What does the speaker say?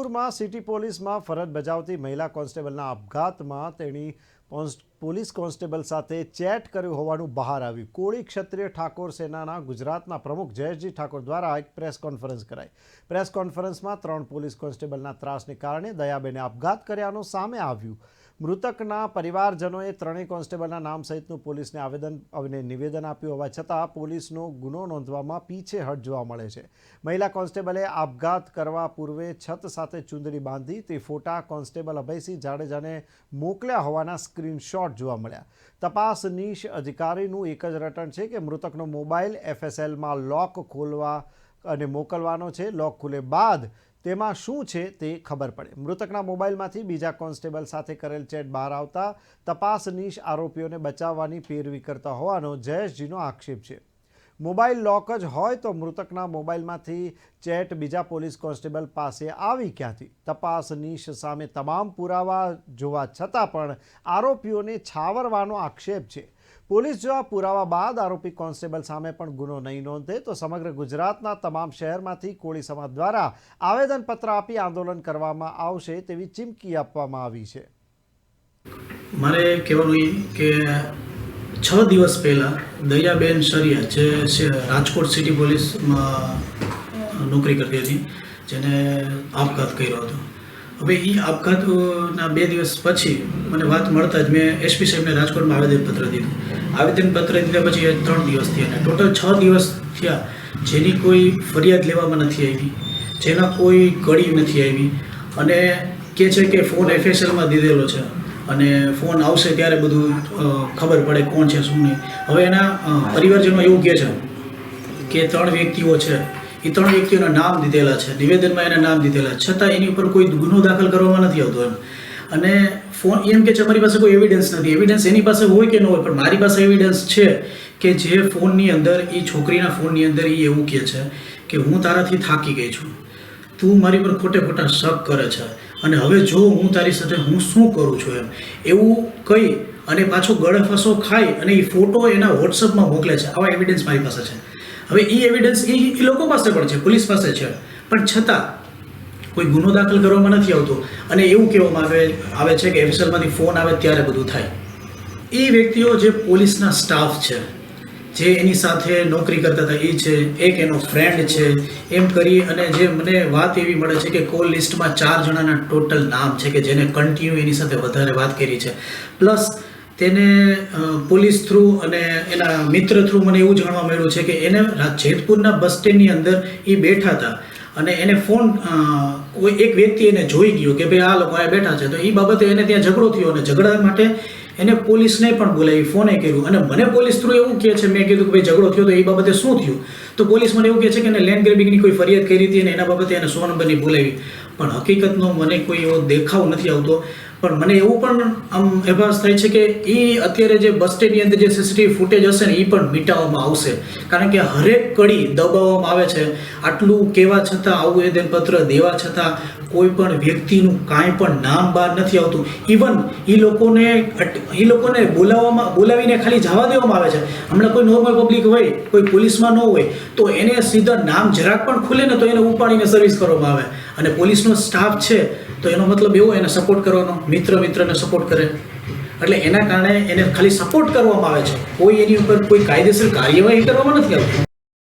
જેતપુરમાં city પોલીસમાં ફરજ બજાવતી મહિલા કોન્સ્ટેબલના આપઘાતમાં તેણી પોલીસ કોન્સ્ટેબલ સાથે ચેટ કર્યું હોવાનું બહાર આવ્યું. કોળી ક્ષત્રિય ઠાકોર સેનાના ગુજરાતના પ્રમુખ જયેશજી ઠાકોર દ્વારા એક પ્રેસ કોન્ફરન્સ કરાઈ. પ્રેસ કોન્ફરન્સમાં ત્રણ પોલીસ કોન્સ્ટેબલના ત્રાસને કારણે દયાબેને આપઘાત કર્યાનું સામે આવ્યું. મૃતકના પરિવારજનોએ ત્રણેય કોન્સ્ટેબલના નામ સહિતનું પોલીસને આવેદન અને નિવેદન આપ્યું હોવા છતાં પોલીસનો ગુનો નોંધવામાં પીછેહટ જોવા મળે છે. મહિલા કોન્સ્ટેબલે આપઘાત કરવા પૂર્વે છત સાથે ચૂંદડી બાંધી તે ફોટા કોન્સ્ટેબલ અભયસિંહ જાડેજાને મોકલ્યા હોવાના સ્ક્રીનશોટ જોવા મળ્યા. તપાસ નીશ અધિકારીનું એક જ રટણ છે કે મૃતકનો મોબાઈલ એફએસએલમાં લોક ખોલવા અને મોકલવાનો છે. લોક ખુલે બાદ તેમાં શું છે તે ખબર પડે. મૃતકના મોબાઈલમાંથી બીજા કોન્સ્ટેબલ સાથે કરેલ ચેટ બહાર આવતા તપાસ નીશ આરોપીઓને બચાવવાની પેરવી કરતા હોવાનો જયેશજીનો આક્ષેપ છે. મોબાઈલ લોક જ હોય તો મૃતકના મોબાઈલમાંથી ચેટ બીજા પોલીસ કોન્સ્ટેબલ પાસે આવી ક્યાંથી? તપાસ નીશ સામે તમામ પુરાવા જોવા છતાં પણ આરોપીઓને છાવરવાનો આક્ષેપ છે. પોલીસ જો આ પુરાવા બાદ આરોપી કોન્સ્ટેબલ સામે પણ ગુનો નહીં નોંધે, તો સમગ્ર ગુજરાતના તમામ શહેરમાંથી કોળી સમાજ દ્વારા આવેદનપત્ર આપી આંદોલન કરવામાં આવશે તેવી ચીમકી આપવામાં આવી છે. મારે કહેવાનું એ કે છ દિવસ પહેલાં દયાબેન શરિયા જે રાજકોટ સિટી પોલીસમાં નોકરી કરતી હતી, જેને આપઘાત કર્યો હતો. હવે એ આપઘાતના બે દિવસ પછી મને વાત મળતા જ મેં એસપી સાહેબને રાજકોટમાં આવેદનપત્ર દીધું. આવેદનપત્ર દીધા પછી ત્રણ દિવસ થયા અને ટોટલ છ દિવસ થયા જેની કોઈ ફરિયાદ લેવામાં નથી આવી, જેના કોઈ કડી નથી આવી. અને કે છે કે ફોન એફએસએલમાં દીધેલો છે. અને ફોન આવશે ત્યારે બધું ખબર પડે કોણ છે, શું નહીં. હવે એના પરિવારજનો એવું કહે છે કે ત્રણ વ્યક્તિઓ છે. એ ત્રણ વ્યક્તિઓના નામ દીધેલા છે. નિવેદનમાં એના નામ દીધેલા છતાં એની ઉપર કોઈ ગુનો દાખલ કરવામાં નથી આવતો એમ. અને ફોન, એમ કે છે, અમારી પાસે કોઈ એવિડન્સ નથી. એવિડન્સ એની પાસે હોય કે ન હોય, પણ મારી પાસે એવિડન્સ છે કે જે ફોનની અંદર, એ છોકરીના ફોનની અંદર એ એવું કહે છે કે, હું તારાથી થાકી ગઈ છું. તું મારી પર ખોટે ખોટા શક કરે છે. અને હવે જો હું તારી સાથે હું શું કરું છું એમ? એવું કહી અને પાછો ગળફસો ખાઈ અને એ ફોટો એના વોટ્સઅપમાં મોકલે છે. આવા એવિડન્સ મારી પાસે છે. હવે એ એવિડન્સ એ લોકો પાસે પણ છે, પોલીસ પાસે છે. પણ છતાં કોઈ ગુનો દાખલ કરવામાં નથી આવતો. અને એવું કહેવામાં આવે આવે છે કે એફએસએલમાંથી ફોન આવે ત્યારે બધું થાય. એ વ્યક્તિઓ જે પોલીસના સ્ટાફ છે જે એની સાથે નોકરી કરતા હતા એ છે, એક એનો ફ્રેન્ડ છે, એમ કરી અને જે મને વાત એવી મળે છે કે કોલ લિસ્ટમાં ચાર જણાના ટોટલ નામ છે કે જેને કન્ટિન્યુ એની સાથે વધારે વાત કરી છે. પ્લસ તેને પોલીસ થ્રુ અને એના મિત્ર થ્રુ મને એવું જાણવા મળ્યું છે કે એને જેતપુરના બસ સ્ટેન્ડની અંદર એ બેઠા હતા અને એને ફોન કોઈ એક વ્યક્તિ એને જોઈ ગયો કે ભાઈ આ લોકો આ બેઠા છે. તો એ બાબતે એને ત્યાં ઝઘડો થયો અને ઝઘડા માટે એને પોલીસને પણ બોલાવી, ફોને કર્યું. અને મને પોલીસ થ્રુ એવું કહે છે, મેં કીધું કે ભાઈ ઝઘડો થયો તો એ બાબતે શું થયું? તો પોલીસ મને એવું કહે છે કે એને લેન્ડ ગ્રેબિંગની કોઈ ફરિયાદ કરી હતી અને એના બાબતે એને સો નંબરની બોલાવી. પણ હકીકતનો મને કોઈ એવો દેખાવ નથી આવતો. પણ મને એવું પણ આમ અહેવાસ થાય છે કે એ અત્યારે જે બસ સ્ટેન્ડની અંદર જે સીસીટીવી ફૂટેજ હશે ને એ પણ મીટાવવામાં આવશે. કારણ કે હરેક કડી દબાવવામાં આવે છે. આટલું કહેવા છતાં, આવું આવેદનપત્ર દેવા છતાં કોઈ પણ વ્યક્તિનું કાંઈ પણ નામ બહાર નથી આવતું. ઇવન એ લોકોને એ લોકોને બોલાવવામાં, બોલાવીને ખાલી જવા દેવામાં આવે છે. હમણાં કોઈ નોર્મલ પબ્લિક હોય, કોઈ પોલીસમાં ન હોય, તો એને સીધા નામ જરાક પણ ખુલે ને તો એને ઉપાડીને સર્વિસ કરવામાં આવે. અને પોલીસનો સ્ટાફ છે, તો એનો મતલબ એવો એને સપોર્ટ કરવાનો, મિત્ર મિત્રને સપોર્ટ કરે. એટલે એના કારણે એને ખાલી સપોર્ટ કરવામાં આવે છે. કોઈ એની ઉપર કોઈ કાયદેસર કાર્યવાહી કરવામાં નથી આવતી.